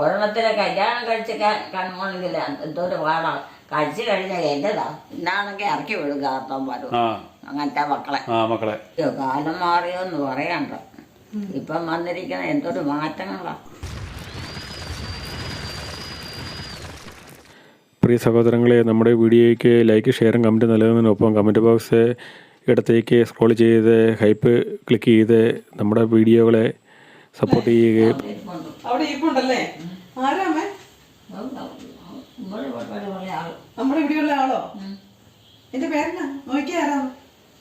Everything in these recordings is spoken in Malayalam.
ഒരെണ്ണത്തിനെ കല്യാണം കഴിച്ച് കാണുവാണെങ്കിൽ എന്തോരം പാടാ. കഴിച്ചു കഴിഞ്ഞാൽ എന്റേതാ ഇന്നാണെങ്കിൽ ഇറക്കി വിടും കാർത്തന്മാരും അങ്ങനത്തെ മക്കളെ. മക്കളെ. കാലം മാറിയോന്ന് പറയണ്ട. ഇപ്പം വന്നിരിക്കുന്ന എന്തൊരു മാറ്റങ്ങളാ. പ്രിയ സഹോദരങ്ങളെ നമ്മുടെ വീഡിയോയ്ക്ക് ലൈക്ക് ഷെയറും കമന്റ് നൽകുന്നതിനൊപ്പം കമന്റ് ബോക്സ് ഇടത്തേക്ക് സ്ക്രോൾ ചെയ്ത് ഹൈപ്പ് ക്ലിക്ക് ചെയ്ത് നമ്മുടെ വീഡിയോകളെ സപ്പോർട്ട് ചെയ്യുകയും ആരാമേ? നമ്മുടെ ഉള്ള ആളോ? എന്റെ പേരെന്നാ? നോക്കിയ ആരാ?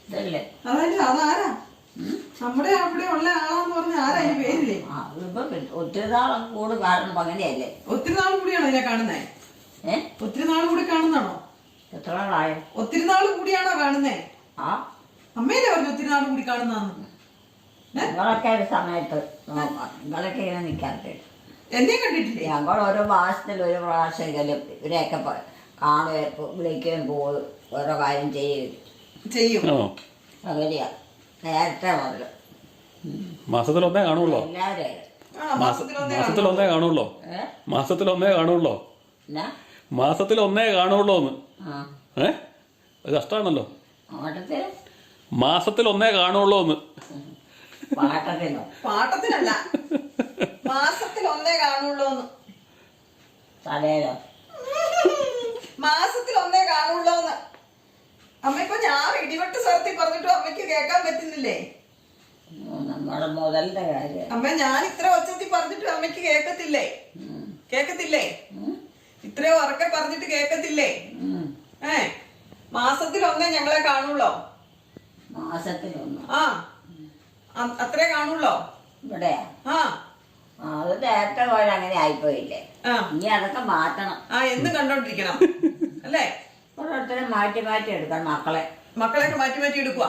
ഇതല്ലേ അതായത് അതാരാ? നമ്മുടെ അവിടെ ഉള്ള ആളാന്ന് പറഞ്ഞ ആരാ അതിന്റെ പേരില്ലേ ഒത്തിരി നാളും കൂടെ കാണുമ്പോ അങ്ങനെയല്ലേ ഒത്തിരി നാൾ കൂടിയാണോ ഇതിനെ കാണുന്നേ? ഒത്തിരി നാൾ കൂടി കാണുന്നാണോ എത്ര നാളായോ ഒത്തിരി നാൾ കൂടിയാണോ കാണുന്നേ? ആ അമ്മയിലെ പറഞ്ഞു ഒത്തിരി നാൾ കൂടി കാണുന്നാന്ന് നിങ്ങളൊക്കെ ഒരു സമയത്ത് നിങ്ങളൊക്കെ ഇങ്ങനെ നിൽക്കാറുണ്ട് എന്നെ കണ്ടിട്ടില്ലേ? ഞങ്ങൾ ഓരോ മാസത്തിൽ ഒരു പ്രാവശ്യമെങ്കിലും ഇവരെയൊക്കെ കാണുകയും വിളിക്കുകയും പോവുകയും ഓരോ കാര്യം ചെയ്യുകയും ചെയ്യും. ആണോ? അങ്ങനെയാ. നേരത്തെ മുതൽ മാസത്തിൽ ഒന്നേ കാണുള്ളോ? എല്ലാവരും ആ മാസത്തിൽ ഒന്നേ മാസത്തിൽ ഒന്നേ കാണുള്ളോ? ഏ? മാസത്തിൽ ഒന്നേ കാണുള്ളോ? എന്നാ? മാസത്തിൽ ഒന്നേ കാണുള്ളൂ എന്ന് ആ. ഏ? അത് കഷ്ടമാണല്ലോ ഓട്ടത്തിൽ മാസത്തിൽ ഒന്നേ കാണുള്ളൂ എന്ന് പാട്ടത്തിനോ? പാട്ടത്തിനല്ല. മാസത്തിൽ ഒന്നേ കാണുള്ളൂ തലേലോ മാസത്തിൽ ഒന്നേ കാണുള്ളൂ അമ്മ ഇപ്പൊ ഞാൻ ഇടിവെട്ട് സ്ഥലത്തിൽ പറഞ്ഞിട്ടും അമ്മയ്ക്ക് കേൾക്കാൻ പറ്റുന്നില്ലേ? നമ്മുടെ മുതലിന്റെ കാര്യം. അമ്മ ഞാൻ ഇത്ര ഒച്ചത്തിൽ പറഞ്ഞിട്ടും അമ്മയ്ക്ക് കേൾക്കത്തില്ലേ? കേക്കത്തില്ലേ കേൾക്കത്തില്ലേ? ഇത്രയും ഉറക്കെ പറഞ്ഞിട്ട് കേൾക്കത്തില്ലേ? ഏ മാസത്തിൽ ഒന്നേ ഞങ്ങളെ കാണുള്ളോ? മാസത്തിൽ ഒന്ന് ആ അത്രേ കാണുള്ളോ? ഇവിടെയാ? ആ ആ, അത് നേരത്തെ പോലെ അങ്ങനെ ആയിപ്പോയില്ലേ? ഇനി അതൊക്കെ മാറ്റണം. ആ എന്ന് കണ്ടോണ്ടിരിക്കണം. അല്ലേ? ഓരോരുത്തരെ മാറ്റി മാറ്റി എടുക്കണം മക്കളെ. മക്കളെയൊക്കെ മാറ്റി മാറ്റി എടുക്കുക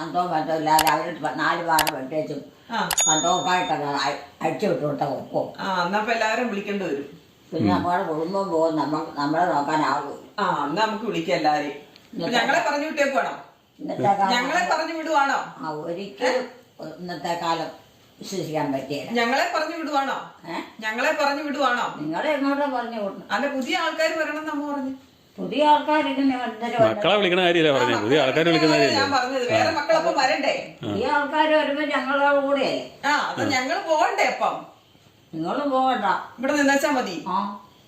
അന്തോ പന്തോ ഇല്ലാതെ അവർ നാല് പാട് വെട്ടേച്ചും കണ്ടോക്കായിട്ടൊക്കെ അടിച്ചു വിട്ടുകൊണ്ട ഒക്കും ആ എന്നപ്പോ എല്ലാവരും വിളിക്കേണ്ടി വരും. പിന്നെ നമ്മുടെ കുടുംബം പോകും നമ്മ നമ്മളെ നോക്കാനാകും ആ എന്നാ നമുക്ക് വിളിക്കാം എല്ലാരെയും ഞങ്ങളെ പറഞ്ഞു വിട്ടേക്കുവാണോ? ഞങ്ങളെ പറഞ്ഞു വിടുവാണോ? ആ ഒരിക്കലും ഇന്നത്തെ കാലം വിശ്വസിക്കാൻ പറ്റിയില്ല. ഞങ്ങളെ പറഞ്ഞു വിടുവാണോ? ഞങ്ങളെ പറഞ്ഞു വിടുവാണോ? നിങ്ങളെ എങ്ങോട്ടാ പറഞ്ഞു വിടണം അല്ല പുതിയ ആൾക്കാർ വരണം നമ്മ പറഞ്ഞു. പുതിയ ആൾക്കാർ മക്കളെ വിളിക്കണ കാര്യമല്ലേ പറഞ്ഞു? പുതിയ ആൾക്കാർ വിളിക്കുന്ന ഞാൻ കാര്യമല്ലേ? പറഞ്ഞത്. വേറെ മക്കളൊക്കെ വരണ്ടേ? പുതിയ ആൾക്കാർ വരുമ്പോ ഞങ്ങളുടെ കൂടെ ആ അത് ഞങ്ങൾ പോകണ്ടേ അപ്പം? നിങ്ങളും പോകണ്ട. ഇവിടെ നിന്നാച്ചാ മതി. ആ.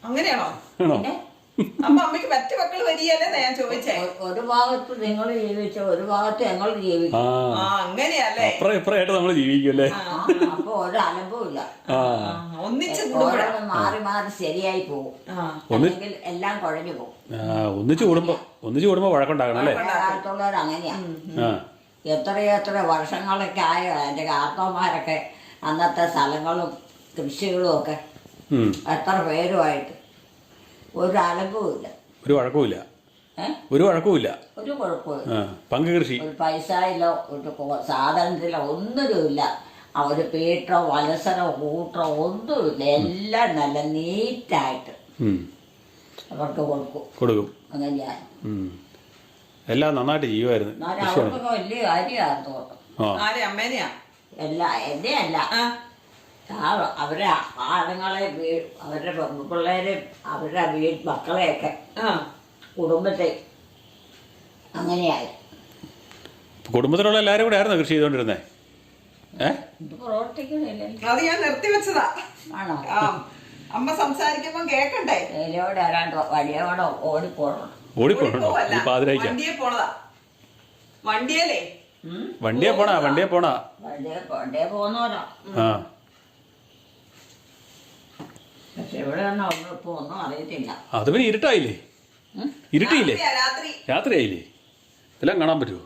അങ്ങനെയാണോ? പിന്നെ? അപ്പൊ അമ്മയ്ക്ക് മറ്റു മക്കൾ വരികയല്ലേ ഞാൻ ചോദിച്ചേ? ഒരു ഭാഗത്ത് നിങ്ങൾ ജീവിച്ച ഒരു ഭാഗത്ത് ഞങ്ങൾ ജീവിക്കും. ആ. ആ അങ്ങനെയല്ലേ? അപ്പുറം ഇപ്പുറമായിട്ട് നമ്മൾ അപ്പൊ ഒരു ഒന്നിച്ച് മാറി മാറി ശരിയായി പോകും അല്ലെങ്കിൽ എല്ലാം കുഴഞ്ഞു പോകും ഒന്നിച്ച് കൂടുമ്പോ ഒന്നിച്ച് കൂടുമ്പോ വഴക്കുണ്ടാക്കണം അല്ലേ? കാലത്തുള്ളവർ അങ്ങനെയാ. ആ. എത്രയോ എത്ര വർഷങ്ങളൊക്കെ ആയോ എന്റെ കാർത്തോമാരൊക്കെ അന്നത്തെ സ്ഥലങ്ങളും കൃഷികളും ഒക്കെ. എത്ര പേരുമായിട്ട്. ഒരു അലമ്പുമില്ല ഒരു വഴക്കുമില്ല ഒരു വഴക്കുമില്ല ഒരു കുഴപ്പമില്ല പങ്ക് കൃഷി. ഒരു പൈസയിലോ ഒരു സാധനത്തിലോ ഒന്നുമില്ല അവർ ഒരു പീട്ടോ വലസരോ കൂട്ടോ ഒന്നുമില്ല. എല്ലാം നല്ല നീറ്റായിട്ട്. അവർക്ക് കൊടുക്കും. കൊടുക്കും. അങ്ങനെയാണ്. എല്ലാം നന്നായിട്ട് ചെയ്യുമായിരുന്നു അവർക്കൊക്കെ വലിയ കാര്യമാണ് തോട്ടം ആരെ അമ്മേനെയാ? എല്ലാ എന്റെ അല്ല അവരെ ആളുങ്ങളെ വീ- അവരുടെ പിള്ളേരെ അവരുടെ വീ മക്കളെയൊക്കെ ആ. കുടുംബത്തെ അങ്ങനെയായി. കുടുംബത്തിലുള്ള എല്ലാവരും കൂടെ ആയിരുന്നു കൃഷി പ്രവർത്തിക്കുന്നില്ല അത് ഞാൻ നിർത്തി വെച്ചതാ. ആണോ? ആ അമ്മ സംസാരിക്കുമ്പോ കേക്കണ്ടേ? വേലയോടെ ആരാണ്ട് വഴിയോടെ ഓടിപ്പോണം ഓടിപ്പോണോ വണ്ടിയെ പോണതാ. വണ്ടിയല്ലേ? വണ്ടിയെ പോണാ വണ്ടിയെ പോണാ. വണ്ടിയെ പോണ്ടേ പോകുന്നവരാ. ആ. പക്ഷെ ഒന്നും അറിയത്തില്ല. അത് പിന്നെ ഇരുട്ടായില്ലേ? ഇരുട്ടിയില്ലേ? രാത്രി. രാത്രിയായില്ലേ? ഇതെല്ലാം കാണാൻ പറ്റുമോ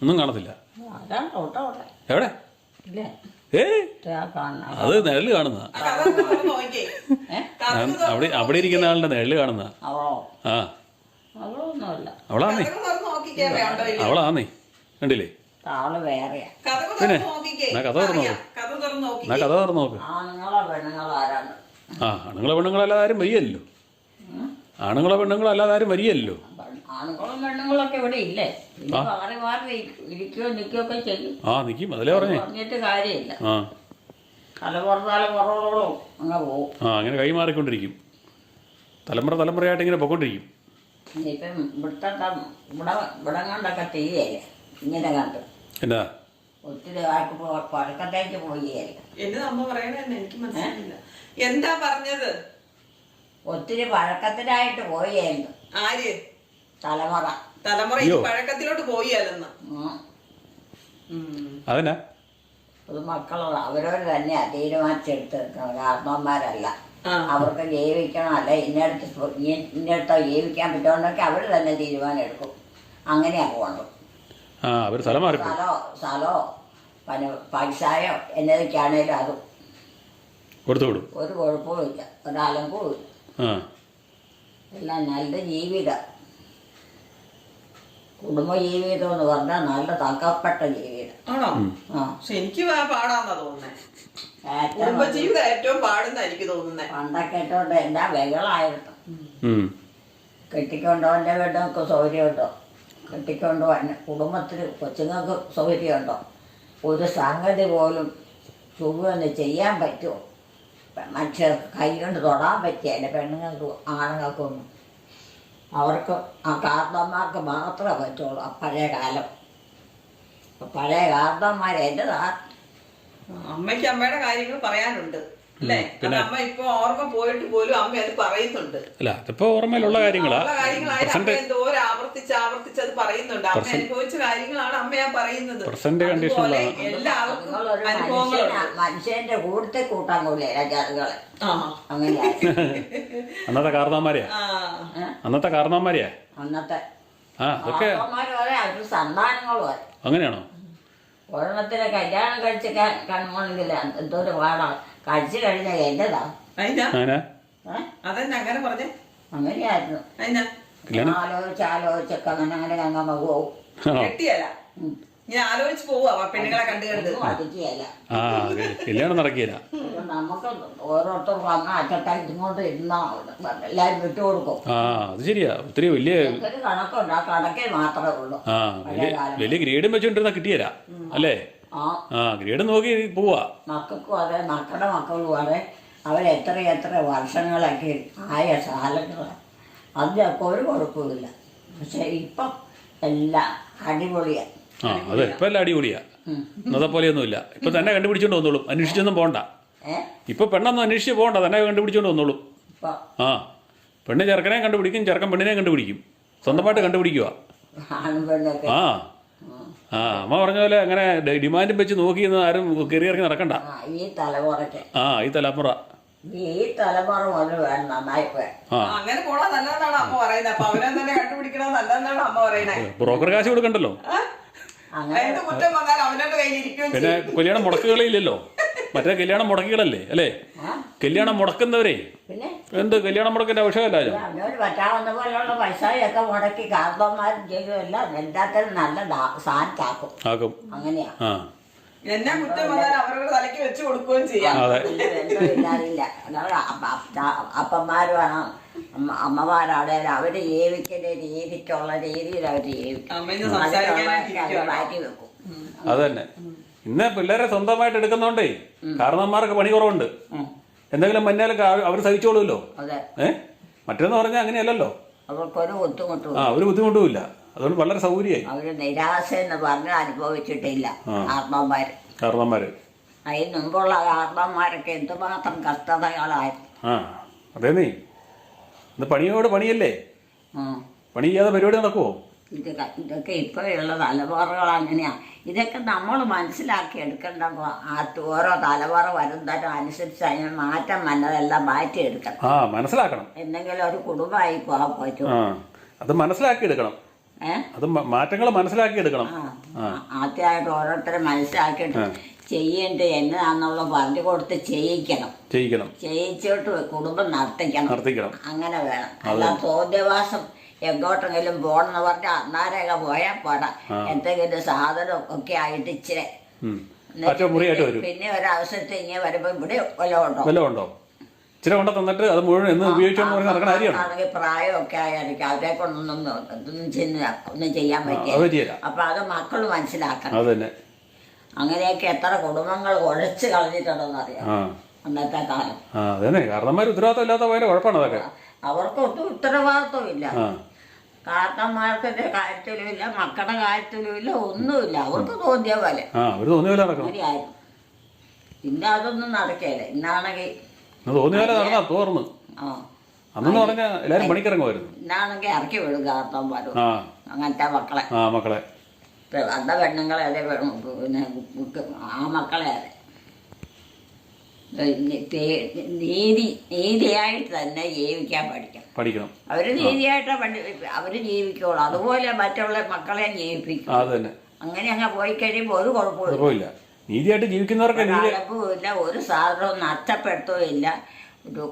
ഒന്നും കാണത്തില്ല. എവിടെ? ഇല്ലേ? ഏ? അത് നിഴൽ കാണുന്ന അവിടെ അവിടെ ഇരിക്കുന്ന ആളുടെ നിഴൽ കാണുന്ന ആ. അവളാന്നേ? അവളാന്നേ. കണ്ടില്ലേ? ആൾ വേറെയാ. കഥ തുറന്ന് നോക്കിക്കേ. എന്നാ കഥ തുറന്ന് തുറന്ന് എന്നാ കഥ തുറന്ന് നോക്ക്. ആണുങ്ങളോ പെണ്ണുങ്ങളോ ആരാണ് ആ ആണുങ്ങളെ പെണ്ണുങ്ങളല്ലാതെ ആരും വയ്യല്ലോ? ആണുങ്ങളെ പെണ്ണുങ്ങളല്ലാതെ ആരും വരികയല്ലോ. ആണുങ്ങളും പെണ്ണുങ്ങളൊക്കെ ഇവിടെ ഇല്ലേ? മാറി മാറി ഇരിക്കുകയോ നിൽക്കുകയോ ഒക്കെ ചെയ്യും. ആ നിൽക്കും അതിലേ പറഞ്ഞേ. പറഞ്ഞിട്ട് കാര്യമില്ല. ആ. തലമുറ തലമുറകളോളം അങ്ങ് പോകും ആ അങ്ങനെ കൈമാറിക്കൊണ്ടിരിക്കും. തലമുറ തലമുറയായിട്ട് ഇങ്ങനെ പൊക്കോണ്ടിരിക്കും ഇപ്പം ഇവിടുത്തെ ഇവിടെ ഇവിടെ കണ്ടൊക്കെ തീയല്ലേ ഇങ്ങനെ കണ്ടു. എന്നാ? ഒത്തിരി ആൾക്ക് പുറക്കത്തേക്ക് പോയി പോയല്ലേ എന്നത് അമ്മ പറയണ തന്നെ എനിക്ക് മനസ്സിലായില്ല. എന്താ പറഞ്ഞത്? ഒത്തിരി പഴക്കത്തിനായിട്ട് പോയായിരുന്നു ആര്? തലമുറ. തലമുറ ഈ. പഴക്കത്തിലോട്ട് പോയാലെന്ന് ഉം. അതന്നെ? അത് മക്കളുള്ള അവരോട് തന്നെയാ തീരുമാനിച്ചെടുത്തെടുക്കണം കാരണവന്മാരല്ല ആ. അവർക്ക് ജീവിക്കണം. അല്ലെ ഇന്നടുത്ത് ഇന്നടുത്തോ ജീവിക്കാൻ പറ്റുമെന്നൊക്കെ അവർ തന്നെ തീരുമാനം എടുക്കും അങ്ങനെയാ പോകണം ആ അവർ സ്ഥലം മാറി സ്ഥലോ സ്ഥലോ പന പൈസയോ എന്നതൊക്കെയാണേലും അതും. കൊടുത്തു വിടും. ഒരു കുഴപ്പവുമില്ല ഒരലമ്പുമില്ല ആ. എല്ലാം നല്ല ജീവിതം. കുടുംബ ജീവിതം എന്ന് പറഞ്ഞാൽ നല്ല തക്കപ്പെട്ട ജീവിതം. ആണോ? ആ. പക്ഷെ എനിക്ക് ആ പാടാന്നാ തോന്നുന്നേ. ഏറ്റവും കുടുംബജീവിതം ഏറ്റവും പാടുന്ന എനിക്ക് തോന്നുന്നേ. പണ്ടൊക്കെ ഇട്ടോണ്ട് എന്താ വെകളായിരുന്നു. ഉം. കെട്ടിക്കൊണ്ടോന്റെ വീടൊക്കെ സൗകര്യമുണ്ടോ? കെട്ടിക്കൊണ്ട് വന്ന കുടുംബത്തിൽ കൊച്ചുങ്ങൾക്ക് സൗകര്യമുണ്ടോ? ഒരു സംഗതി പോലും ചുവന്ന് ചെയ്യാൻ പറ്റുമോ? മനുഷ്യർക്ക് കൈ കൊണ്ട് തൊടാൻ പറ്റിയല്ല പെണ്ണുങ്ങൾക്ക് ആണുങ്ങൾക്കൊന്നും. അവർക്ക് ആ കാർന്നന്മാർക്ക് മാത്രമേ പറ്റുള്ളൂ ആ പഴയ കാലം. പഴയ കാർന്നന്മാർ എന്റെ അമ്മയ്ക്ക് അമ്മയുടെ കാര്യങ്ങൾ പറയാനുണ്ട്. പിന്നെ? ഓർമ്മ പോയിട്ട് പോലും അമ്മ അത് പറയുന്നുണ്ട്. അല്ല അതിപ്പോ ഓർമ്മയിലുള്ള കാര്യങ്ങളാ. ആവർത്തിച്ച് ആവർത്തിച്ച് അത് പറയുന്നുണ്ട്. അമ്മ അനുഭവിച്ച കാര്യങ്ങളാണ് അമ്മ ഞാൻ പറയുന്നത്. പ്രസന്റ് കണ്ടീഷനിലാണ് എല്ലാവർക്കും അനുഭവങ്ങളുണ്ട്. മനുഷ്യന്റെ കൂട്ടത്തിൽ കൂട്ടാൻ പോലെ അന്നത്തെ കാരണവന്മാരെയാ? ആ. അന്നത്തെ കാരണവന്മാരെയാ? അന്നത്തെ ആ അതൊക്കെ സന്താനങ്ങളും അങ്ങനെയാണോ? ഒരെണ്ണത്തിനെ കല്യാണം കഴിച്ച് കണ്ണുണ്ടെങ്കിൽ എന്തോ ഒരു പാടാ. കഴിച്ചു കഴിഞ്ഞാൽ എന്റെതാ? അതിനാ അങ്ങനെ ഏ? അതന്നെ അങ്ങനെ പറഞ്ഞേ? അങ്ങനെയായിരുന്നു. അതിനാ കല്യാണം ആലോചിച്ച് ആലോചിച്ചൊക്കെ അങ്ങനെ അങ്ങനെ അങ്ങ് പോകും ആണോ? കെട്ടിയല്ല. ഞാൻ ആലോചിച്ച് പോവാ പെണ്ണുങ്ങളെ കണ്ടു കണ്ട്. ആ അത്. കല്യാണം നടക്കില്ല അപ്പൊ നമുക്ക് ഓരോരുത്തർക്കും അങ്ങ് അറ്റത്തായിട്ട് ഇങ്ങോട്ട് ഇരുന്നാ എല്ലാവരും വിട്ടുകൊടുക്കും ആ അത് ശരിയാ. ഒത്തിരി വലിയ ഒരു കണക്കുണ്ട്. ആ കണക്കിൽ മാത്രമേ ഉള്ളൂ. ആ വലിയ വലിയ ഗ്രേഡും വെച്ചോണ്ടിരുന്ന കിട്ടിയല്ല അല്ലേ? ആ. ഗ്രേഡ് നോക്കി പോവാ. മക്കൾക്കും അതെ മക്കളുടെ മക്കളും അതെ അവരെത്ര എത്ര വർഷങ്ങളൊക്കെ ആയ സാലങ്ങളാണ് അതിനൊക്കെ ഒരു കുഴപ്പമില്ല പക്ഷെ ഇപ്പം എല്ലാം അടിപൊളിയാണ് ആ അതെ ഇപ്പൊ എല്ലാം അടിപൊളിയാ. ഇന്നത്തെ പോലെയൊന്നുമില്ല ഇപ്പൊ തന്നെ കണ്ടുപിടിച്ചോണ്ട് വന്നോളും. അന്വേഷിച്ചൊന്നും പോണ്ട. ഇപ്പൊ പെണ്ണൊന്നും അന്വേഷിച്ച് പോകണ്ട തന്നെ കണ്ടുപിടിച്ചോണ്ട് വന്നോളും. ആ പെണ്ണ് ചെറുക്കനെ കണ്ടുപിടിക്കും ചെറുക്കൻ പെണ്ണിനെ കണ്ടുപിടിക്കും. സ്വന്തമായിട്ട് കണ്ടുപിടിക്കുക ആ. ആ അമ്മ പറഞ്ഞ പോലെ അങ്ങനെ ഡിമാൻഡും വെച്ച് നോക്കി ആരും കയറി ഇറങ്ങി നടക്കണ്ട. ആ ഈ തലമുറയ്ക്ക്. ആ ഈ തലമുറ. ഈ തലമുറ മുതൽ വേണം നന്നായി പോയാൽ ആ. അങ്ങനെ പോണാ നല്ലതെന്നാണ് അമ്മ പറയുന്നത്. അപ്പൊ അവനെ തന്നെ കണ്ടുപിടിക്കണത് നല്ലതെന്നാണ് അമ്മ ബ്രോക്കർ കാശ് കൊടുക്കണ്ടല്ലോ. എന്ത് കുറ്റം വന്നാൽ അവനവന്റെ കയ്യിൽ പിന്നെ കല്യാണം മുടക്കുകളില്ലല്ലോ മറ്റേ കല്യാണം മുടക്കുകളല്ലേ അല്ലേ? കല്യാണം മുടക്കുന്നവരെ. പിന്നെ? എന്ത് കല്യാണം മുടക്കിന്റെ ആവശ്യമല്ലോ അവനോട് പറ്റാവുന്ന പോലെയുള്ള പൈസയൊക്കെ മുടക്കി കാർന്നന്മാരും ചെയ്യും. എല്ലാം എല്ലാത്തിനും നല്ല സാധനത്താക്കും ആക്കും. അങ്ങനെയാ. ആ. എന്നാ കുറ്റം വന്നാൽ അവരുടെ തലയ്ക്ക് വെച്ച് കൊടുക്കുകയും ചെയ്യാം. അതെ. വലിയ ബന്ധമില്ലാതില്ല അല്ലാതെ അപ്പ- അപ്പ- അപ്പന്മാര് വേണം. അമ്മ അമ്മമാരാണേലും അവർ ജീവിക്കുന്ന രീതിക്കുള്ള രീതിയിൽ അവർ ജീവിക്കും. മാറ്റി വെക്കും. അത് തന്നെ ഇന്ന് പിള്ളേരെ സ്വന്തമായിട്ട് എടുക്കുന്നോണ്ടേ കാരണന്മാർക്ക് പണി കുറവുണ്ട്. എന്തെങ്കിലും മഞ്ഞാലൊക്കെ അവർ സഹിച്ചോളൂല്ലോ ഏഹ് മറ്റേന്ന് പറഞ്ഞാൽ അങ്ങനെയല്ലല്ലോ. അവർക്കൊരു ബുദ്ധിമുട്ടും ആ ഒരു ബുദ്ധിമുട്ടുമില്ല അതുകൊണ്ട് വളരെ സൗകര്യമായി. അവർ നിരാശ എന്ന് പറഞ്ഞ് അനുഭവിച്ചിട്ടില്ല കാരണന്മാര് കാരണന്മാര് അതിന് മുമ്പുള്ള കാരണന്മാരൊക്കെ എന്തുമാത്രം കഷ്ടതകളായിരുന്നു ആ അതേ നീ. ഇന്ന് പണിയോട് പണിയല്ലേ. പണി ചെയ്യാതെ പരിപാടി നടക്കുവോ? ഇതൊക്കെ ഇതൊക്കെ ഇപ്പോഴുള്ള തലമുറകൾ അങ്ങനെയാ. ഇതൊക്കെ നമ്മൾ മനസ്സിലാക്കി എടുക്കേണ്ട ഓരോ തലമുറ വരുന്നതിനും അനുസരിച്ച് അതിന് മാറ്റം വന്നതെല്ലാം മാറ്റിയെടുക്കണം. ആ മനസ്സിലാക്കണം. എന്തെങ്കിലും ഒരു കുടുംബമായി പോകാൻ പറ്റും അത് മനസ്സിലാക്കി എടുക്കണം. അത് മാറ്റങ്ങൾ മനസ്സിലാക്കി എടുക്കണം ആ. ആദ്യമായിട്ട് ഓരോരുത്തരെ മനസ്സിലാക്കിയിട്ട് ചെയ്യേണ്ടത് എന്നതാന്നുള്ള പറഞ്ഞു കൊടുത്ത് ചെയ്യിക്കണം. ചെയ്യിക്കണം. ചെയ്യിച്ചിട്ട് കുടുംബം നടത്തിക്കണം. നടത്തിക്കണം. അങ്ങനെ വേണം. അല്ല തോന്നിയവാസം എങ്ങോട്ടെങ്കിലും പോകണമെന്ന് പറഞ്ഞാൽ അന്നാരൊക്കെ പോയാൽ പോരാ. എന്തെങ്കിലും സാധനം ഒക്കെ ആയിട്ട് ഇച്ചിരി പിന്നെ ഒരവസരത്തിൽ ഇങ്ങനെ വരുമ്പോ ഇവിടെ വില വല്ലതും ഉണ്ടോ? ഇച്ചിരി കൊണ്ട് തന്നിട്ട് അത് മുഴുവൻ എന്ന് ഉപയോഗിച്ചോണ്ട് പറഞ്ഞ് നടക്കണ കാര്യമാണ് ആണെങ്കിൽ പ്രായമൊക്കെ ആയിരിക്കും. അവരെ കൊണ്ടൊന്നും ഇതൊന്നും ഒന്നും ചെയ്യാൻ പറ്റില്ല. അത് അപ്പൊ അത് മക്കൾ മനസ്സിലാക്കണം. അത് തന്നെ. അങ്ങനെയൊക്കെ എത്ര കുടുംബങ്ങൾ ഉഴച്ച് കളഞ്ഞിട്ടുണ്ടെന്ന് അറിയാം. ആ. അന്നത്തെ കാലം. ആ അതന്നെ കാരണന്മാർ ഉത്തരവാദിത്തം ഇല്ലാത്ത പോയാലും കുഴപ്പമാണ് അതൊക്കെ അവർക്കൊട്ടും ഉത്തരവാദിത്വമില്ല ആ. കാരണന്മാർക്കിന്റെ കാര്യത്തിലും ഇല്ല മക്കളുടെ കാര്യത്തിലും ഇല്ല ഒന്നുമില്ല. അവർക്ക് തോന്നിയ പോലെ. ആ അവർ തോന്നിയ പോലെ നടക്കണം. അങ്ങനെയായിരുന്നു ഇന്ന് അതൊന്നും നടക്കുകയില്ല ഇന്നാണെങ്കിൽ ഇന്ന് തോന്നിയ പോലെ നടന്നാ തോർന്ന് ആ. അന്നെന്ന് പറഞ്ഞ എല്ലാരും പണിക്കിറങ്ങുമായിരുന്നു. ഇന്നാണെങ്കിൽ ഇറക്കി വിടും കാരണന്മാരും ആ. അങ്ങനത്തെ മക്കളെ. ആ മക്കളെ. ഇപ്പൊ വന്ന പെണ്ണുങ്ങളെ അതെ പെണ്ണു- പിന്നെ ആ മക്കളെ അതെ. നീതി നീതിയായിട്ട് തന്നെ ജീവിക്കാൻ പഠിക്കണം. പഠിക്കണം. അവർ നീതിയായിട്ട് പണ്ട് അവർ ജീവിക്കുള്ളൂ അതുപോലെ മറ്റുള്ള മക്കളെ ജീവിപ്പിക്കും. അത് തന്നെ. അങ്ങനെ അങ്ങ് പോയി കഴിയുമ്പോൾ ഒരു കുഴപ്പമില്ല കുഴപ്പമില്ല. നീതിയായിട്ട് ജീവിക്കുന്നവർക്ക് നീതി ഒരു സാധനവും നഷ്ടപ്പെടുത്തോ ഇല്ല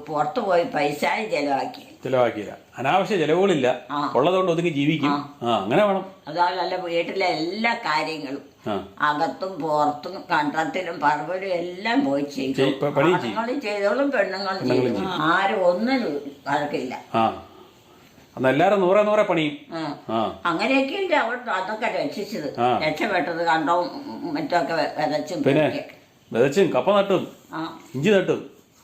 പുറത്തു പോയി പൈസയും ചെലവാക്കി. ചിലവാക്കിയില്ല. അനാവശ്യ ചിലവുകളില്ല. ആ. ഉള്ളതുകൊണ്ട് ഒതുങ്ങി ജീവിക്കും. ആ. അങ്ങനെ വേണം. അതുപോലല്ല വീട്ടിലെ എല്ലാ കാര്യങ്ങളും. ആ. അകത്തും പുറത്തും കണ്ടത്തിലും പറമ്പിലും എല്ലാം പോയി ചെയ്യും. ചെയ്- പ- പണിയും ചെയ്യും. ആണുങ്ങളും ചെയ്തോളും പെണ്ണുങ്ങളും ചെയ്യും. ആരും ഒന്നും കഴക്കില്ല ആ. അന്ന് എല്ലാവരും നൂറെ നൂറെ പണിയും. അങ്ങനെയൊക്കെയല്ലേ അവിടെ അതൊക്കെ രക്ഷിച്ചത്. രക്ഷപ്പെട്ടത് കണ്ടോ മറ്റൊക്കെ ഒക്കെ വിതച്ചും പിന്നെ. വിതച്ചും കപ്പ നട്ടും. ആ. ഇഞ്ചി നട്ടും.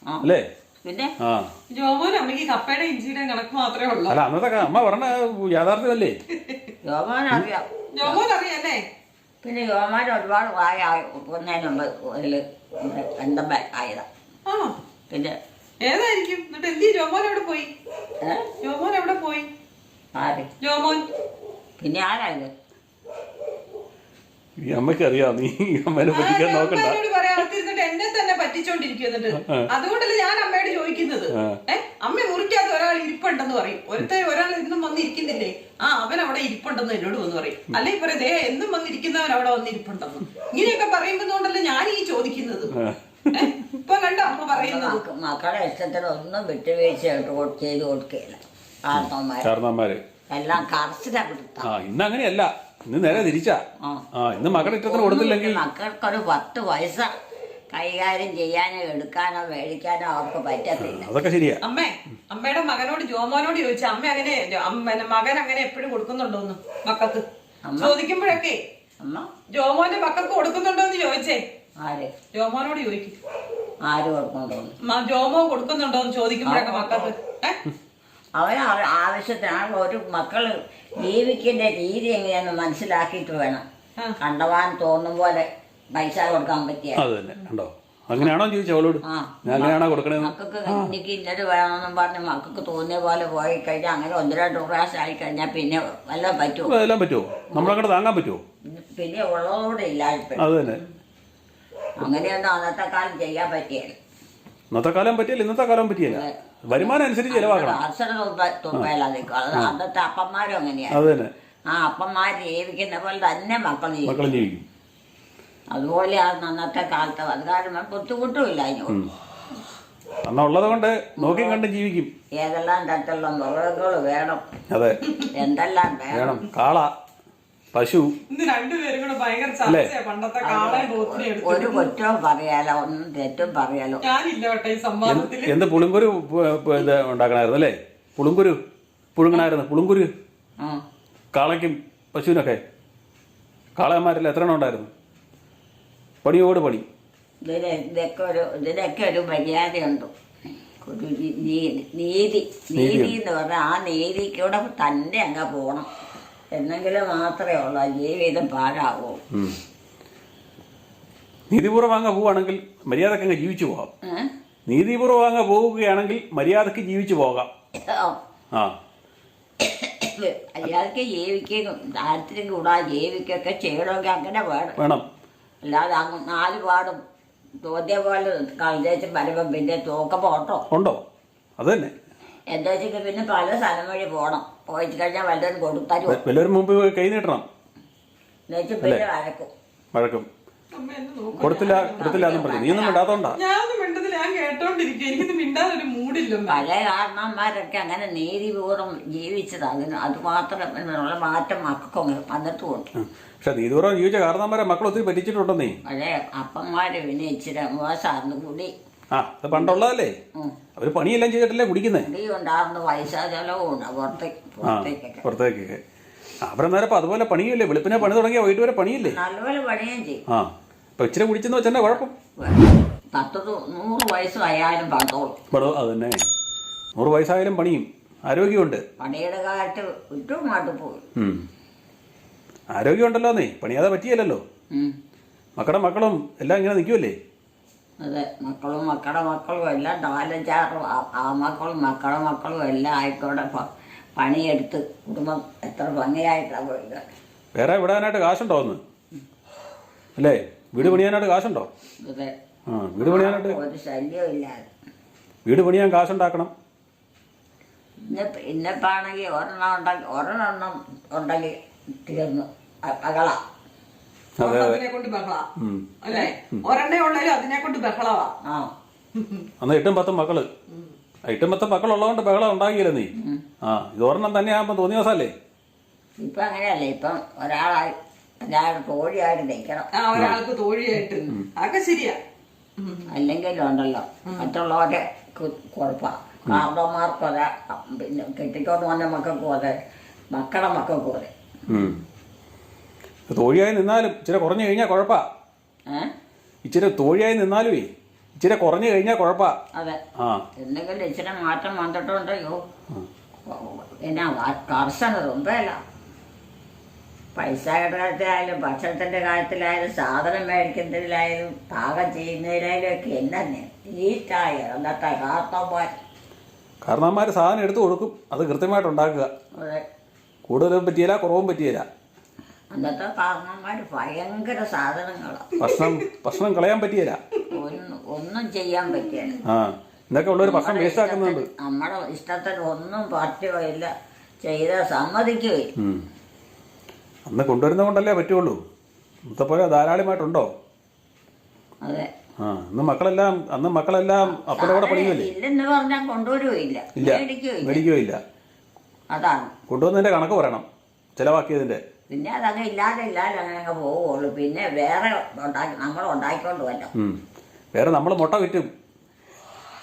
ആ. അല്ലേ? പിന്നെ? ആ. ജോമോൻ അമ്മയ്ക്ക് കപ്പയുടെ ഇഞ്ചിയുടെ കണക്ക് മാത്രമേ ഉള്ളൂ. അല്ല അന്നത്തെ അമ്മ പറഞ്ഞ യാഥാർത്ഥ്യമല്ലേ? യോമാൻ അറിയാം ജോമോൻ അറിയാല്ലേ? പിന്നെ യോമാൻ ഒരുപാട് വായ ഒന്നതിന് മുമ്പ് അതിൽ ബന്ധം ആയതാ. പിന്നെ? ഏതായിരിക്കും? എന്നിട്ട് എന്തി ജോമോൻ അവിടെ പോയി? ജോമോൻ എവിടെ പോയി? ആര്? ജോമോൻ. പിന്നെ ആരായത്? ഈ അമ്മയ്ക്ക് അറിയാം നീ അമ്മനെ പറ്റിക്കാൻ നോക്കണ്ട. എന്നെ തന്നെ പറ്റിച്ചോണ്ടിരിക്കുന്നുണ്ട് അതുകൊണ്ടല്ലേ ഞാൻ അമ്മയോട് ചോദിക്കുന്നത്. അമ്മ മുറിക്കാതെ ഒരാൾ ഇരിപ്പുണ്ടെന്ന് പറയും. ഒരുത്തേ ഒരാൾ ഇന്നും വന്നിരിക്കുന്നില്ലേ? ആ അവൻ അവിടെ ഇരിപ്പുണ്ടെന്ന് എന്നോട് വന്ന് പറയും. അല്ലെ പറയും ദേ എന്നും വന്നിരിക്കുന്നവൻ അവിടെ വന്നിരിപ്പുണ്ടെന്ന്. ഇങ്ങനെയൊക്കെ പറയുമ്പോണ്ടല്ലോ ഞാൻ ഈ ചോദിക്കുന്നത്? ഇപ്പൊ കണ്ടോ അമ്മ പറയുന്നത്? മക്ക- മക്കളുടെ ഇഷ്ടത്തിന് ഒന്നും വിട്ടുവീഴ്ച ചെയ്ത് കൊടുക്കുകയില്ല എല്ലാം എല്ലാം കർശനപ്പെടുത്താം ആ ഇന്ന് അങ്ങനെയല്ല. ഇന്ന് നേരെ തിരിച്ചാ. ആ. ഇന്ന് മകളുടെ ഇഷ്ടത്തിന് കൊടുത്തില്ലെങ്കിൽ മക്കൾക്കൊരു പത്ത് പൈസ കൈകാര്യം ചെയ്യാനോ എടുക്കാനോ മേടിക്കാനോ അവർക്ക് പറ്റത്തില്ല. അതൊക്കെ ശരിയാ. അമ്മേ അമ്മയുടെ മകനോട് ജോമോനോട് ചോദിച്ചാ അമ്മ അങ്ങനെ അമ്മ മകൻ അങ്ങനെ എപ്പോഴും കൊടുക്കുന്നുണ്ടോന്ന് മക്കൾക്ക്? ചോദിക്കുമ്പോഴൊക്കെ അമ്മ. ജോമോന്റെ മക്കൾക്ക് കൊടുക്കുന്നുണ്ടോന്ന് ചോദിച്ചേ. ആര്? ജോമോനോട് ചോദിക്കും. ആര് കൊടുക്കൊണ്ടോന്ന് ജോമോ കൊടുക്കുന്നുണ്ടോന്ന് ചോദിക്കുമ്പോഴൊക്കെ മക്കൾക്ക്? അവൻ അവ- ആവശ്യത്തിനാണ് ഒരു മക്കൾ ജീവിക്കേണ്ട രീതി എങ്ങനെയാന്ന് മനസ്സിലാക്കിയിട്ട് വേണം. കണ്ടവാൻ തോന്നും പോലെ പൈസ കൊടുക്കാൻ പറ്റിയ. അത് തന്നെ കണ്ടോ? അങ്ങനെയാണോ ചോദിച്ചു അവളോട്? ആ. ഞാൻ അങ്ങനെയാണോ കൊടുക്കണേന്ന് മക്കൾക്ക് എനിക്ക് ഇന്നത് വേണമെന്നും പറഞ്ഞ് മക്കൾക്ക് തോന്നിയ പോലെ പോയി കഴിഞ്ഞാൽ അങ്ങനെ ഒന്ന് രണ്ട് പ്രാവശ്യം ആയി കഴിഞ്ഞാൽ പിന്നെ വല്ലതും പറ്റുമോ? അതെല്ലാം പറ്റുമോ? നമ്മളങ്ങോട്ട് താങ്ങാൻ പറ്റുമോ? പിന്നെ ഉള്ളതോടെ ഇല്ലാതെ അത് തന്നെ. അങ്ങനെയൊന്നും അന്നത്തെ കാലം ചെയ്യാൻ പറ്റിയല്ല. ഇന്നത്തെ കാലം പറ്റിയല്ല ഇന്നത്തെ കാലം പറ്റിയല്ല വരുമാനം അനുസരിച്ച് ചെലവാക്കണം. അന്നത്തെ അപ്പന്മാരും അങ്ങനെയാണ് അത് തന്നെ. ആ അപ്പന്മാർ ജീവിക്കുന്ന പോലെ തന്നെ മക്കൾ മക്കളും ജീവിക്കും. അതുപോലെയാണ് അന്നത്തെ കാലത്ത്. അത് കാരണം ബുദ്ധിമുട്ടുമില്ല അതിനോട് അന്ന് ഉള്ളത് കൊണ്ട് നോക്കി കണ്ട് ജീവിക്കും. ഏതെല്ലാം തരത്തിലുള്ള മൃഗങ്ങൾ വേണം. അതെ. എന്തെല്ലാം വേണം. കാള. പശു. ഒരു കുറ്റവും പറയാലോ ഒന്നും തെറ്റും പറയാലോ. എന്ത് പുളിങ്കുരു ഇത് ഉണ്ടാക്കണമായിരുന്നു അല്ലേ? പുളുങ്കുരു. പുഴുങ്ങണായിരുന്നു. പുളുങ്കുരു. കാളയ്ക്കും പശുവിനൊക്കെ. കാളന്മാരെല്ലാം എത്ര എണ്ണം ഉണ്ടായിരുന്നു? പണിയോട് പണി. ഇതിനൊക്കെ ഇതൊക്കെ ഒരു ഇതിനൊക്കെ ഒരു മര്യാദയുണ്ട്. ഒരു നീതി. നീതി എന്ന് പറഞ്ഞാൽ ആ നീതിക്കൂടെ തന്നെ അങ്ങ് പോകണം എന്നെങ്കിലും മാത്രമേ ഉള്ളൂ. ജീവിതം പാഴാവൂ. ഉം. നീതിപൂർവം അങ്ങ് പോവുകയാണെങ്കിൽ മര്യാദയ്ക്ക് അങ്ങ് ജീവിച്ചു പോകാം? നീതിപൂർവം അങ്ങ് പോവുകയാണെങ്കിൽ മര്യാദയ്ക്ക് ജീവിച്ചു പോകാം. ആ. അയാൾക്ക് ജീവിക്കുകയും താല്പര്യം കൂടാതെ ജീവിക്കുകയൊക്കെ ചെയ്യണമെങ്കിൽ അങ്ങനെ വേണം. വേണം. അല്ലാതെ നാല് പാടും. ചോദ്യം പോലെ കളിച്ചേച്ച് വരുമ്പം പിന്നെ തൂക്കം പോട്ടോ ഉണ്ടോ? അത് തന്നെ. എന്താ വെച്ചാൽ പിന്നെ പല സ്ഥലം വഴി പോകണം പോയി കഴിഞ്ഞാൽ വല്ലവരും കൊടുത്താലും വല്ലവരും മുമ്പ് കൈ നീട്ടണം. എന്നുവെച്ചാൽ പിന്നെ വഴക്കും. വഴക്കും. അമ്മ എന്നെ നോക്ക്. കൊടുത്തില്ല കൊടുത്തില്ല എന്നും പറഞ്ഞു. നീ ഒന്നും മിണ്ടാത്തോണ്ടാ? ഞാനൊന്നും മിണ്ടതില്ല ഞാൻ കേട്ടോണ്ടിരിക്കും എനിക്കൊന്നും മിണ്ടാൻ ഒരു കാരണന്മാരൊക്കെ അങ്ങനെ നീതിപൂർവം ജീവിച്ചത്. അതിന് അത് മാത്രം മാറ്റം മക്കൾക്കും വന്നിട്ടുമുണ്ട്. പക്ഷെ നീതിപൂർവം ജീവിച്ച കാരണന്മാരെ മക്കൾ ഒത്തിരി പറ്റിച്ചിട്ടുണ്ടെന്നേ. പഴയ അപ്പന്മാര് പിന്നെ ഇച്ചിരി മോശമായിരുന്നു കുടി ആ അത് പണ്ടുള്ളതല്ലേ. അവർ പണിയെല്ലാം ചെയ്തിട്ടല്ലേ കുടിക്കുന്നേ? പുറത്തേക്കൊക്കെ. പുറത്തേക്കൊക്കെ. അവരെ നേരം അതുപോലെ പണിയല്ലേ വെളുപ്പിനെ പണി തുടങ്ങിയ വൈകിട്ട് വരെ പണിയില്ലേ? ആ അപ്പൊ ഇച്ചിരി കുടിച്ചെന്ന് വെച്ചാൽ കുഴപ്പം? നൂറ് വയസ്സായാലും അത് തന്നെ. നൂറ് വയസ്സായാലും പണിയും. ആരോഗ്യമുണ്ട്? പണിയുടെ കാലത്ത് പോയി. ആരോഗ്യമുണ്ടല്ലോ നീ പണിയാതെ പറ്റിയല്ലോ. മക്കളുടെ മക്കളും എല്ലാം ഇങ്ങനെ നിൽക്കുമല്ലേ അതെ മക്കളും മക്കളുടെ മക്കളും എല്ലാം നാലഞ്ചാറ് ആ- മക്കളും മക്കളുടെ മക്കളും എല്ലാം ആയിക്കോട്ടെ പണിയെടുത്ത് കുടുംബം എത്ര ഭംഗിയായിട്ടാണ് പോയത് വേറെ വിടാനായിട്ട് കാശുണ്ടോ ഒന്ന് അല്ലേ? വീട് പണിയാനായിട്ട് കാശുണ്ടോ? അതെ. ആ വീട് പണിയാനായിട്ട് ഒരു ശല്യവും ഇല്ലാതെ. വീട് പണിയാൻ കാശുണ്ടാക്കണം. ഇന്നിപ്പ ഇന്നിപ്പാണെങ്കിൽ ഒരെണ്ണം ഉണ്ടെങ്കിൽ ഒരെണ്ണം ഉണ്ടെങ്കിൽ തീർന്നു. അകള അതിനെ കൊണ്ട് ബഹള. അല്ലേ? ഒരെണ്ണേ അതിനെ കൊണ്ട് ബഹളവാ. ആ. അന്ന് എട്ടും പത്തും മക്കൾ. എട്ടും പത്തും മക്കളുള്ളതുകൊണ്ട് ബഹളം ഉണ്ടാകില്ല നീ? ആ ഇത് ഒരെണ്ണം തന്നെ ആകുമ്പോൾ തോന്നിയ ദിവസമല്ലേ? ഇപ്പൊ അങ്ങനെയല്ലേ. ഇപ്പം ഒരാളായി ഒരാൾ നിൽക്കണം. ആ ഒരാൾക്ക് തോഴിയായിട്ട്. അതൊക്കെ ശരിയാ. അല്ലെങ്കിലും അല്ലെങ്കിൽ ഉണ്ടല്ലോ മറ്റുള്ളവരെ കുഴപ്പമാണ് കാർന്നമാർക്കും അതെ. പിന്നെ കെട്ടിക്കൊണ്ട് വന്ന മക്കൾക്കും അതെ. മക്കളുടെ മക്കൾക്കും അതെ. തോഴിയായി നിന്നാലും ഇച്ചിരി കുറഞ്ഞു കഴിഞ്ഞാൽ കുഴപ്പാ. ഇച്ചിരി തോഴിയായി നിന്നാലും ഇച്ചിരി കുറഞ്ഞു കഴിഞ്ഞാൽ കുഴപ്പാ. അതെ. ആ. എന്തെങ്കിലും ഇച്ചിരി മാറ്റം വന്നിട്ടുണ്ടെയോ എന്നാ കർശന തുമ്പല്ല പൈസയുടെ കാര്യത്തിലായാലും ഭക്ഷണത്തിന്റെ കാര്യത്തിലായാലും സാധനം മേടിക്കുന്നതിലായാലും പാകം ചെയ്യുന്നതിലായാലും ഒക്കെ എന്നാ നീറ്റായ അന്നത്തെ കാർത്തമാർ കാരണവന്മാർ സാധനം എടുത്തു കൊടുക്കും. അത് കൃത്യമായിട്ട് ഉണ്ടാക്കുക. കൂടുതലും പറ്റിയില്ല കുറവും പറ്റിയില്ല അന്നത്തെ കാരണന്മാർ ഭയങ്കര സാധനങ്ങളാണ് ഭക്ഷണം ഭക്ഷണം കളയാൻ പറ്റിയല്ല. ഒന്നും ഒന്നും ചെയ്യാൻ പറ്റിയല്ല. ആ ഇതൊക്കെ ഉള്ളൊരു ഭക്ഷണം വേസ്റ്റ് ആക്കുന്നുണ്ട് നമ്മുടെ ഇഷ്ടത്തിന് ഒന്നും പറ്റുകയില്ല ചെയ്ത സമ്മതിക്കുകയും ഉം. അന്ന് കൊണ്ടുവരുന്ന കൊണ്ടല്ലേ പറ്റുള്ളൂ. ഇന്നത്തെ പോലെ ധാരാളമായിട്ടുണ്ടോ അതെ. ആ മക്കളെല്ലാം അന്ന് മക്കളെല്ലാം അപ്പന്റെ കൂടെ പണിയുമല്ലേ? ഇല്ലെന്ന് പറഞ്ഞാൽ കൊണ്ടുവരുകയില്ല ഇല്ല. മേടിക്കുകയില്ല അതാണ്. കൊണ്ടുവന്നതിന്റെ കണക്ക് പറയണം. ചിലവാക്കിയതിന്റെ പിന്നെ അതങ്ങ് ഇല്ലാതെ ഇല്ലാതെ അങ്ങനെ അങ്ങ് പോവുള്ളൂ. പിന്നെ വേറെ ഉണ്ടാക്കി നമ്മൾ ഉണ്ടാക്കിക്കൊണ്ട് വരണം വേറെ നമ്മൾ മുട്ട വിറ്റും.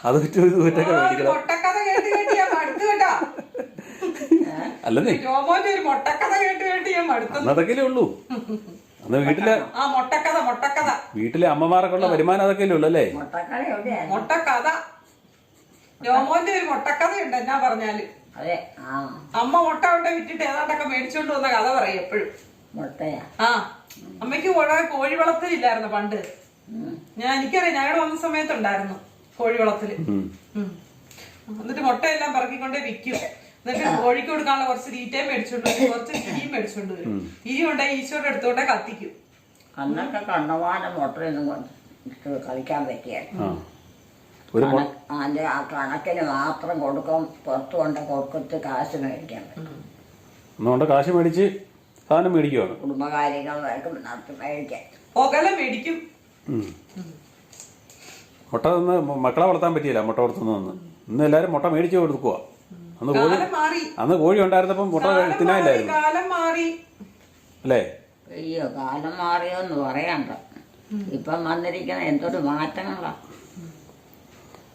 അത് വിറ്റും ഇത് വിറ്റൊക്കെ മേടിക്കണം. മൊട്ടക്കഥ കേട്ട് കേട്ട് ഞാൻ മടുത്തു കേട്ടോ. അല്ലെന്നേ. ജോമോന്റെ ഒരു മൊട്ടക്കഥ കേട്ട് കേട്ട് ഞാൻ മടുത്തു. അതൊക്കെയല്ലേ ഉള്ളൂ. അന്ന് വീട്ടിലെ ആ മൊട്ടക്കഥ മൊട്ടക്കഥ. വീട്ടിലെ അമ്മമാരൊക്കെ ഉള്ള വരുമാനം അതൊക്കെയല്ലേ ഉള്ളൂ അല്ലേ? മുട്ടക്കഥ മൊട്ടക്കഥ. ജോമോന്റെ ഒരു മൊട്ടക്കഥയുണ്ട് എന്നാ പറഞ്ഞാൽ. അതെ ആ. അമ്മ മുട്ട കൊണ്ട് വിറ്റിട്ട് ഏതാണ്ടൊക്കെ മേടിച്ചോണ്ട് വന്ന കഥ പറയും എപ്പോഴും. മുട്ടയാ? ആ അമ്മയ്ക്ക് കുറെ കോഴി വളർത്തലില്ലായിരുന്നു പണ്ട്. ഞാൻ എനിക്കറിയാം ഞങ്ങളുടെ വന്ന സമയത്തുണ്ടായിരുന്നു കോഴി വളർത്തൽ. എന്നിട്ട് മുട്ടയെല്ലാം പറക്കിക്കൊണ്ടേ വിൽക്കും എന്നിട്ട് കോഴിക്ക് കൊടുക്കാനുള്ള കുറച്ച് തീറ്റയും മേടിച്ചോണ്ട് വരും. കുറച്ച് ഇരിയും മേടിച്ചോണ്ട് വരും. ഇരി കൊണ്ടേ ഈശോയുടെ അടുത്തോട്ടെ കത്തിക്കും. അന്നൊക്കെ കണ്ണവാന മുട്ടയൊന്നും കൊണ്ട് ഇട്ട് കളിക്കാൻ പറ്റിയായിരുന്നു. ആ. ഒരു അതിന്റെ ആ കണക്കിന് മാത്രം കൊടുക്കും പുറത്തു കൊണ്ട് കൊടുത്തിട്ട് കാശ് മേടിക്കാൻ പറ്റും. ഒന്നുകൊണ്ട് കാശ് മേടിച്ച് സാധനം മേടിക്കുവാണ്. കുടുംബകാര്യങ്ങൾ നടത്തി മേടിക്കാൻ ഒകല മേടിക്കും. മുട്ട നിന്ന് മക്കളെ വളർത്താൻ പറ്റിയില്ല മുട്ട വളർത്തുന്നതെന്ന് ഇന്ന് എല്ലാവരും മുട്ട മേടിച്ച് കൊടുക്കുക അന്ന് കോഴി അന്ന് കോഴി ഉണ്ടായിരുന്നപ്പം മുട്ട തിന്നായില്ലായിരുന്നു അല്ലേ? അയ്യോ കാലം മാറിയോന്ന് പറയണ്ട? ഇപ്പം വന്നിരിക്കുന്ന എന്തൊരു മാറ്റങ്ങളാ.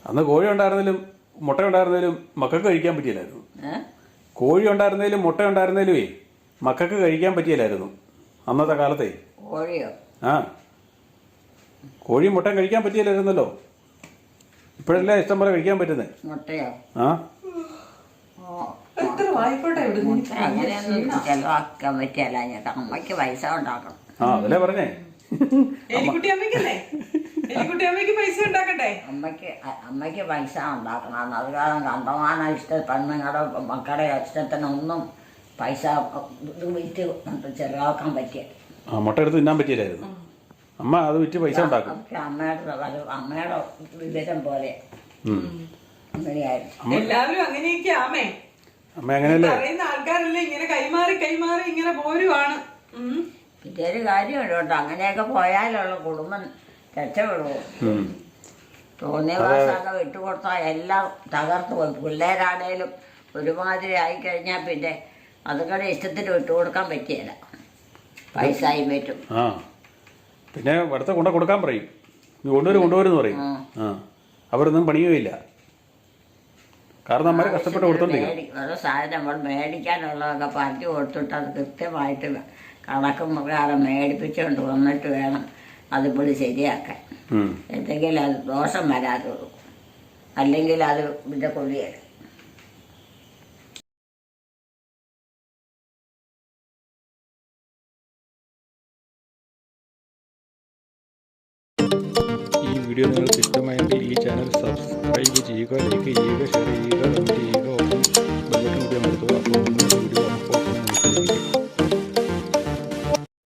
അന്ന് കോഴി ഉണ്ടായിരുന്നാലും മുട്ട ഉണ്ടായിരുന്നാലും മക്കൾക്ക് കഴിക്കാൻ പറ്റിയില്ലായിരുന്നു. കോഴി ഉണ്ടായിരുന്നാലും മുട്ട ഉണ്ടായിരുന്നാലും മക്കൾക്ക് കഴിക്കാൻ പറ്റിയില്ലായിരുന്നു അന്നത്തെ കാലത്തെ. കോഴിയോ? ആ. കോഴി മുട്ട കഴിക്കാൻ പറ്റിയില്ലായിരുന്നല്ലോ. ഇപ്പോഴല്ലേ ഇഷ്ടം പോലെ കഴിക്കാൻ പറ്റുന്നത് മുട്ടയോ? ആ. അങ്ങനെയൊന്നും ചെലവാക്കാൻ പറ്റിയല്ല. അമ്മയ്ക്ക് പൈസ ഉണ്ടാക്കണം. ആ അതല്ലേ പറഞ്ഞേ? അമ്മയ്ക്ക് പൈസ ഉണ്ടാക്കണ്ടേ അമ്മയ്ക്ക് അമ്മയ്ക്ക് പൈസ ഉണ്ടാക്കണം. അത് കാരണം കണ്ടമാന ഇഷ്ട പെണ്ണുങ്ങളുടെ മക്കളുടെ ഇഷ്ടത്തിനൊന്നും പൈസ ഇത് വിറ്റ് ചെലവാക്കാൻ പറ്റിയ. ആ മുട്ട എടുത്ത് തിന്നാൻ പറ്റിയില്ലായിരുന്നു. അമ്മ അത് വിറ്റ് പൈസ ഉണ്ടാക്കും. അമ്മയുടെ വര- അമ്മയുടെ വിവരം പോലെ. ഉം. അങ്ങനെയായിരുന്നു. എല്ലാവരും അങ്ങനെയൊക്കെ ആമേ. അമ്മ അങ്ങനെയല്ലേ പറയുന്ന ആൾക്കാരല്ലേ ഇങ്ങനെ കൈമാറി കൈമാറി ഇങ്ങനെ പോരുവാണ്. ഉം. പിന്നെ ഒരു കാര്യമുണ്ട് കേട്ടോ. അങ്ങനെയൊക്കെ പോയാലുള്ള കുടുംബം. രക്ഷപ്പെടുമോ ഉം. തോന്നിയ വാസമൊക്കെ വിട്ടുകൊടുത്താൽ എല്ലാം തകർത്ത് പോയി. പിള്ളേരാണേലും ഒരുമാതിരി ആയിക്കഴിഞ്ഞാൽ പിന്നെ അതുങ്ങളുടെ ഇഷ്ടത്തിന് വിട്ടുകൊടുക്കാൻ പറ്റിയല്ല പൈസയും പറ്റും. ആ. പിന്നെ വെറുതെ കൊണ്ട കൊടുക്കാൻ പറയും. നീ കൊണ്ടുവരും കൊണ്ടുവരുമെന്ന് പറയും. ആ. അവരൊന്നും പണിയുമില്ല കാരണം അമ്മരെ കഷ്ടപ്പെട്ട് കൊടുത്തോണ്ടിരിക്കും ഓരോ സാധനം നമ്മൾ മേടിക്കാനുള്ളതൊക്കെ പറഞ്ഞു കൊടുത്തിട്ട് അത് കൃത്യമായിട്ട് കണക്കും പ്രകാരം മേടിപ്പിച്ചുകൊണ്ട് വന്നിട്ട് വേണം അതിപ്പോൾ ശരിയാക്കാൻ. എന്തെങ്കിലും അത് ദോഷം വരാതെ അല്ലെങ്കിൽ അത് ഇതിന്റെ കൊള്ളിയല്ല ഈ വീഡിയോ നിങ്ങൾക്ക് ഇഷ്ടമായെങ്കിൽ ഈ ചാനൽ സബ്സ്ക്രൈബ് ചെയ്യുക ലൈക്ക് ചെയ്യുക ഷെയർ ചെയ്യുക.